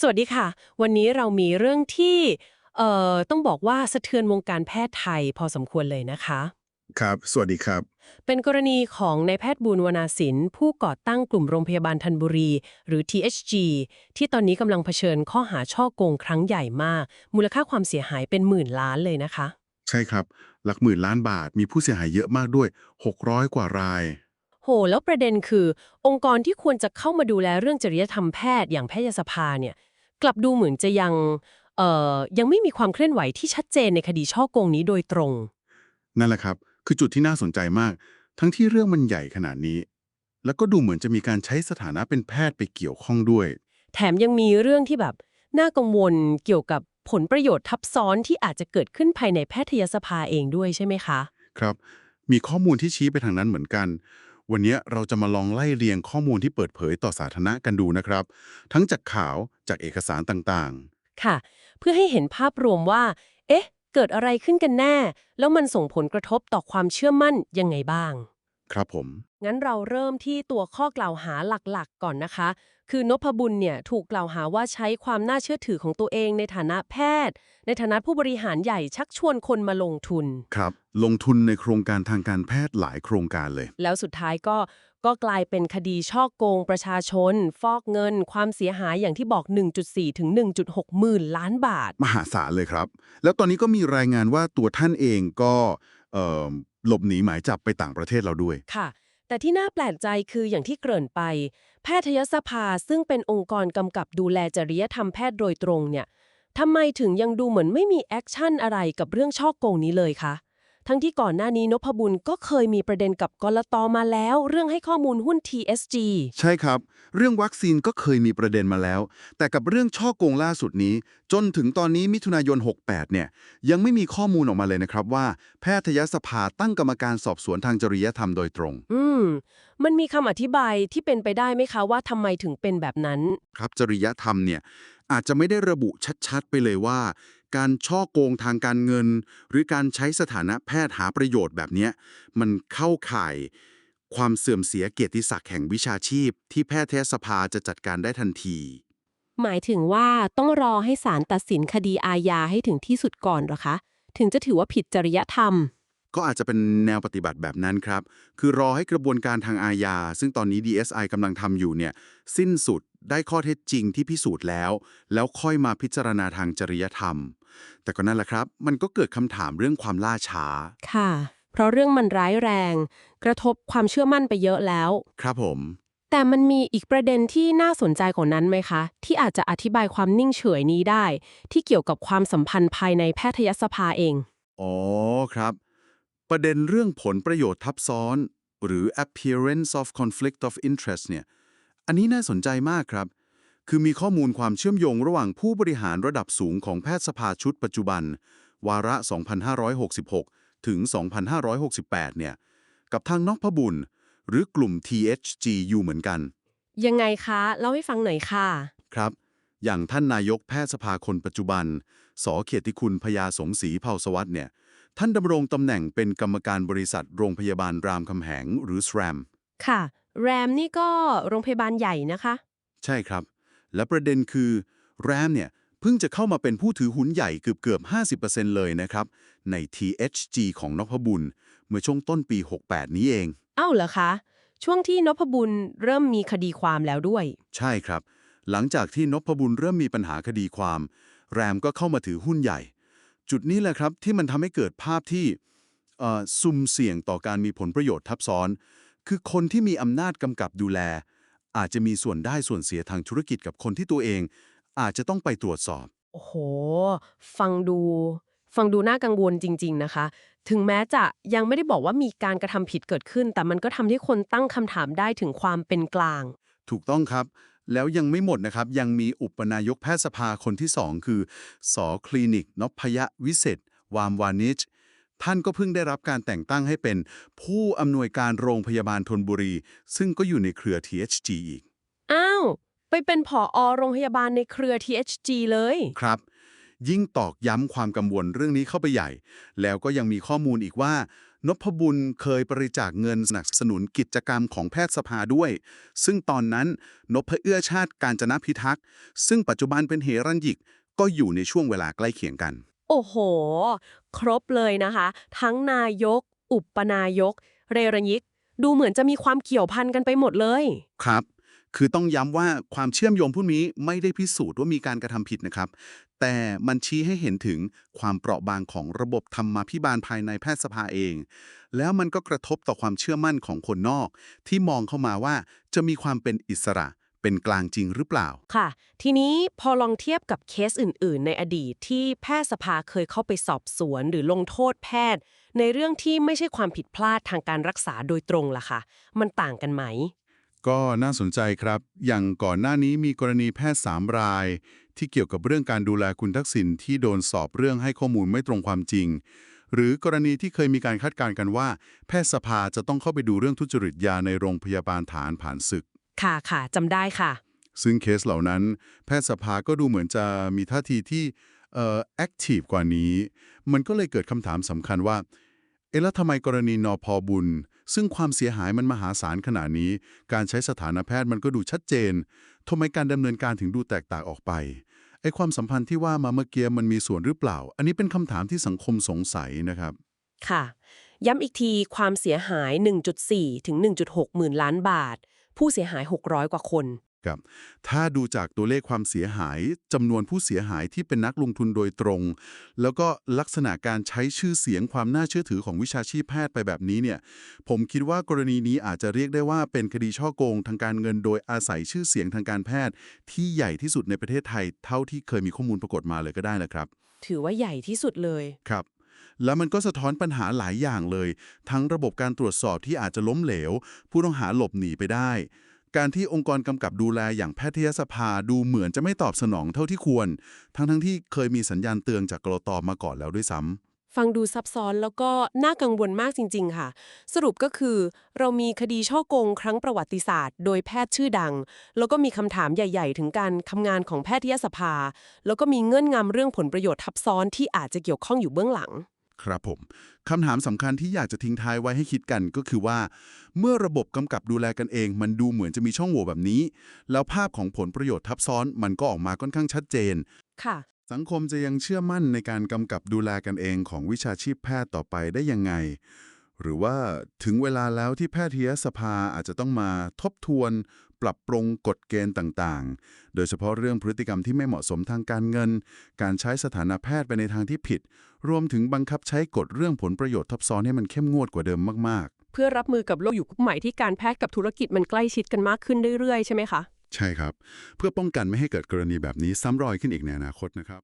สวัสดีค่ะ วันนี้เรามีเรื่องที่เอ่อต้องบอกว่าสะเทือนวงการแพทย์ไทยพอสมควรเลยนะคะ ครับ สวัสดีครับ เป็นกรณีของนายแพทย์บุญวนาสิน ผู้ก่อตั้งกลุ่มโรงพยาบาลธัญบุรี หรือ THG ที่ตอนนี้กำลังเผชิญข้อหาช่อโกงครั้งใหญ่มาก มูลค่าความเสียหายเป็นหมื่นล้านเลยนะคะ ใช่ครับ หลักหมื่นล้านบาทมีผู้เสียหายเยอะมากด้วย 600 กว่าราย โห แล้วประเด็นคือ องค์กรที่ควรจะเข้ามาดูแลเรื่องจริยธรรมแพทย์อย่างแพทยสภาเนี่ย กลับดูเหมือนจะยังเอ่อยังไม่มีความเคลื่อนไหวที่ชัดเจนในคดีช่อโกงนี้โดยตรง นั่นแหละครับ คือจุดที่น่าสนใจมาก ทั้งที่เรื่องมันใหญ่ขนาดนี้ แล้วก็ดูเหมือนจะมีการใช้สถานะเป็นแพทย์ไปเกี่ยวข้องด้วย แถมยังมีเรื่องที่แบบ น่ากังวลเกี่ยวกับผลประโยชน์ทับซ้อนที่อาจจะเกิดขึ้นภายในแพทยสภาเองด้วยใช่ไหมคะ ครับ มีข้อมูลที่ชี้ไปทางนั้นเหมือนกัน วันนี้เราจะมาลองไล่เรียงข้อมูลที่เปิดเผยต่อสาธารณะกันดูนะครับ ทั้งจากข่าวจากเอกสารต่างค่ะ เพื่อให้เห็นภาพรวมว่า เอ๊ะ เกิดอะไรขึ้นกันแน่ แล้วมันส่งผลกระทบต่อความเชื่อมั่นยังไงบ้างๆครับผม งั้นเราเริ่มที่ตัวข้อกล่าวหาหลักๆ ก่อนนะคะ คือนพบุญเนี่ยถูกกล่าวหาว่าใช้ความน่าเชื่อถือของตัวเองในฐานะแพทย์ ในฐานะผู้บริหารใหญ่ชักชวนคนมาลงทุน ครับ ลงทุนในโครงการทางการแพทย์หลายโครงการเลย แล้วสุดท้ายก็ก็กลายเป็นคดีช่อโกงประชาชน ฟอกเงิน ความเสียหายอย่างที่บอก 1.4 ถึง 1.6 หมื่นล้านบาท มหาศาลเลยครับ แล้วตอนนี้ก็มีรายงานว่าตัวท่านเองก็เอ่อหลบหนีหมายจับไปต่างประเทศเราด้วย ค่ะ แต่ที่น่าแปลกใจคืออย่างที่เกริ่นไปแพทยสภาซึ่งเป็นองค์กรกำกับดูแลจริยธรรมแพทย์โดยตรงเนี่ยทำไมถึงยังดูเหมือนไม่มีแอคชั่นอะไรกับเรื่องช่อโกงนี้เลยคะ ทั้งที่ก่อนหน้านี้นพบุญก็เคยมีประเด็นกับกลตมาแล้ว เรื่องให้ข้อมูลหุ้น TSG ใช่ครับ เรื่องวัคซีนก็เคยมีประเด็นมาแล้ว แต่กับเรื่องช่อโกงล่าสุดนี้ จนถึงตอนนี้มิถุนายน 68 เนี่ย ยังไม่มีข้อมูลออกมาเลยนะครับว่า แพทยสภาตั้งกรรมการสอบสวนทางจริยธรรมโดยตรง อืม มันมีคำอธิบายที่เป็นไปได้ไหมคะว่าทำไมถึงเป็นแบบนั้น ครับจริยธรรมเนี่ย อาจจะไม่ได้ระบุชัดๆ ไปเลยว่า การช่อโกงทางการเงิน หรือการใช้สถานะแพทย์หาประโยชน์แบบเนี้ยมันเข้าข่าย ความเสื่อมเสียเกียรติศักดิ์แห่งวิชาชีพ ที่แพทยสภาจะจัดการได้ทันที หมายถึงว่าต้องรอให้ศาลตัดสินคดีอาญาให้ถึงที่สุดก่อนเหรอคะ ถึงจะถือว่าผิดจริยธรรมก็อาจจะเป็นแนวปฏิบัติแบบนั้นครับ คือรอให้กระบวนการทางอาญา ซึ่งตอนนี้ DSI กำลังทำอยู่เนี่ย สิ้นสุด ได้ข้อเท็จจริงที่พิสูจน์แล้ว แล้วค่อยมาพิจารณาทางจริยธรรม แต่ก็นั่นแหละครับ มันก็เกิดคำถามเรื่องความล่าช้า ค่ะ เพราะเรื่องมันร้ายแรง กระทบความเชื่อมั่นไปเยอะแล้ว ครับผม แต่มันมีอีกประเด็นที่น่าสนใจกว่านั้นไหมคะ ที่อาจจะอธิบายความนิ่งเฉยนี้ได้ ที่เกี่ยวกับความสัมพันธ์ภายในแพทยสภาเอง อ๋อครับ ประเด็นเรื่องผลประโยชน์ทับซ้อน หรือ appearance of conflict of interest เนี่ย อันนี้น่าสนใจมากครับ คือมีข้อมูลความเชื่อมโยงระหว่างผู้บริหารระดับสูงของแพทยสภาชุดปัจจุบัน วาระ 2566 ถึง 2568 เนี่ย กับทางนอกพบุญหรือกลุ่ม THG อยู่เหมือนกัน ยังไงคะเล่าให้ฟังหน่อยค่ะ ครับ อย่างท่านนายกแพทยสภาคนปัจจุบัน สเกียรติคุณพยาสงศรีเผ่าสวัสด์เนี่ย ท่านดำรงตำแหน่งเป็นกรรมการบริษัทโรงพยาบาลรามคำแหงหรือ SRAM ค่ะ แรมนี่ก็โรงพยาบาลใหญ่นะคะ ใช่ครับ และประเด็นคือ RAM เนี่ยเพิ่งจะเข้ามาเป็นผู้ถือหุ้นใหญ่เกือบเกือบๆ50%เลยนะครับ ใน THG ของนพบุญ เมื่อช่วงต้นปี 68 นี้เอง เอ้าเหรอคะ ช่วงที่นพบุญเริ่มมีคดีความแล้วด้วย ใช่ครับ หลังจากที่นพบุญเริ่มมีปัญหาคดีความ แรมก็เข้ามาถือหุ้นใหญ่ จุดนี้แหละครับที่มันทำให้เกิดภาพที่เอ่อซุ่มเสี่ยงต่อการมีผลประโยชน์ทับซ้อน คือคนที่มีอำนาจกำกับดูแล อาจจะมีส่วนได้ส่วนเสียทางธุรกิจกับคนที่ตัวเอง อาจจะต้องไปตรวจสอบ โอ้โห ฟังดู ฟังดูน่ากังวลจริง ๆ นะคะ ถึงแม้จะยังไม่ได้บอกว่ามีการกระทำผิดเกิดขึ้น แต่มันก็ทำให้คนตั้งคำถามได้ถึงความเป็นกลาง ถูกต้องครับ แล้วยังไม่หมดนะครับ ยังมีอุปนายกแพทยสภาคนที่สองคือสอคลินิกนพยวิเศษวามวานิช ท่านก็เพิ่งได้รับการแต่งตั้งให้เป็นผู้อำนวยการโรงพยาบาลธนบุรี ซึ่งก็อยู่ในเครือ THG อีก อ้าว ไปเป็นผออโรงพยาบาลในเครือ THG เลย ครับ ยิ่งตอกย้ำความกังวลเรื่องนี้เข้าไปใหญ่ แล้วก็ยังมีข้อมูลอีกว่า นพบุญเคยบริจาคเงินสนับสนุนกิจกรรมของแพทยสภาด้วย ซึ่งตอนนั้นนพเอื้อชาติการจนพิทักษ์ ซึ่งปัจจุบันเป็นเฮรัญยิก ก็อยู่ในช่วงเวลาใกล้เคียงกัน โอ้โห ครบเลยนะคะ ทั้งนายก อุปนายก เรรยิก ดูเหมือนจะมีความเกี่ยวพันกันไปหมดเลย ครับ คือต้องย้ำว่าความเชื่อมโยงพวกนี้ไม่ได้พิสูจน์ว่ามีการกระทำผิดนะครับ แต่มันชี้ให้เห็นถึงความเปราะบางของระบบธรรมาภิบาลภายในแพทยสภาเอง แล้วมันก็กระทบต่อความเชื่อมั่นของคนนอก ที่มองเข้ามาว่าจะมีความเป็นอิสระ เป็นกลางจริงหรือเปล่า ค่ะ ทีนี้พอลองเทียบกับเคสอื่น ๆ ในอดีตที่แพทยสภาเคยเข้าไปสอบสวน หรือลงโทษแพทย์ ในเรื่องที่ไม่ใช่ความผิดพลาดทางการรักษาโดยตรงล่ะค่ะ มันต่างกันไหม ก็น่าสนใจครับ อย่างก่อนหน้านี้มีกรณีแพทย์ 3 ราย ที่เกี่ยวกับเรื่องการดูแลคุณทักษิณที่โดนสอบเรื่องให้ข้อมูลไม่ตรงความจริง หรือกรณีที่เคยมีการคาดการณ์กันว่า แพทยสภาจะต้องเข้าไปดูเรื่องทุจริตยาในโรงพยาบาลฐานผ่านศึก ค่ะค่ะจำได้ค่ะ ซึ่งเคสเหล่านั้น แพทยสภาก็ดูเหมือนจะมีท่าทีที่เอ่อแอคทีฟกว่านี้ มันก็เลยเกิดคำถามสำคัญว่า เอ๊ะแล้วทำไมกรณีนอพอบุญ ซึ่งความเสียหายมันมหาศาลขนาดนี้ การใช้สถานแพทย์มันก็ดูชัดเจนทำไมการดำเนินการถึงดูแตกต่างออกไปไอ้ความสัมพันธ์ที่ว่ามาเมื่อกี้มันมีส่วนหรือเปล่า อันนี้เป็นคำถามที่สังคมสงสัยนะครับ ค่ะ ย้ำอีกทีความเสียหาย 1.4 ถึง 1.6 หมื่นล้านบาท ผู้เสียหาย 600 กว่าคนครับถ้าดูจากตัวเลขความเสียหายจำนวนผู้เสียหายที่เป็นนักลงทุนโดยตรง แล้วก็ลักษณะการใช้ชื่อเสียงความน่าเชื่อถือของวิชาชีพแพทย์ไปแบบนี้เนี่ยผมคิดว่ากรณีนี้อาจจะเรียกได้ว่าเป็นคดีช่อโกงทางการเงินโดยอาศัยชื่อเสียงทางการแพทย์ ที่ใหญ่ที่สุดในประเทศไทย เท่าที่เคยมีข้อมูลปรากฏมาเลยก็ได้นะครับ ถือว่าใหญ่ที่สุดเลยครับ แล้วมันก็สะท้อนปัญหาหลายอย่างเลย ทั้งระบบการตรวจสอบที่อาจจะล้มเหลว ผู้ต้องหาหลบหนีไปได้ การที่องค์กรกำกับดูแลอย่างแพทยสภาดูเหมือนจะไม่ตอบสนองเท่าที่ควร ทั้งทั้งที่เคยมีสัญญาณเตือนจากกรตมาก่อนแล้วด้วยซ้ำฟังดูซับซ้อนแล้วก็น่ากังวลมากจริง ๆ ค่ะ สรุปก็คือ เรามีคดีช่อโกงครั้งประวัติศาสตร์ โดยแพทย์ชื่อดัง แล้วก็มีคำถามใหญ่ ๆ ถึงการทำงานของแพทยสภา แล้วก็มีเงื่อนงำเรื่องผลประโยชน์ทับซ้อนที่อาจจะเกี่ยวข้องอยู่เบื้องหลัง ครับผมคำถามสำคัญที่อยากจะทิ้งท้ายไว้ให้คิดกันก็คือว่า เมื่อระบบกำกับดูแลกันเอง มันดูเหมือนจะมีช่องโหว่แบบนี้ แล้วภาพของผลประโยชน์ทับซ้อนมันก็ออกมาค่อนข้างชัดเจน ค่ะ สังคมจะยังเชื่อมั่นในการกำกับดูแลกันเองของวิชาชีพแพทย์ต่อไปได้ยังไง หรือว่าถึงเวลาแล้วที่แพทยสภาอาจจะต้องมาทบทวน ปรับปรุงกฎเกณฑ์ต่างๆ โดยเฉพาะเรื่องพฤติกรรมที่ไม่เหมาะสมทางการเงิน การใช้สถานะแพทย์ไปในทางที่ผิด รวมถึงบังคับใช้กฎเรื่องผลประโยชน์ทับซ้อนให้มันเข้มงวดกว่าเดิมมากเพื่อรับมือกับโลกยุคใหม่ที่การแพทย์กับธุรกิจมันใกล้ชิดกันมากขึ้นเรื่อยๆ ใช่ไหมคะๆใช่ครับ เพื่อป้องกันไม่ให้เกิดกรณีแบบนี้ซ้ำรอยขึ้นอีกในอนาคตนะครับ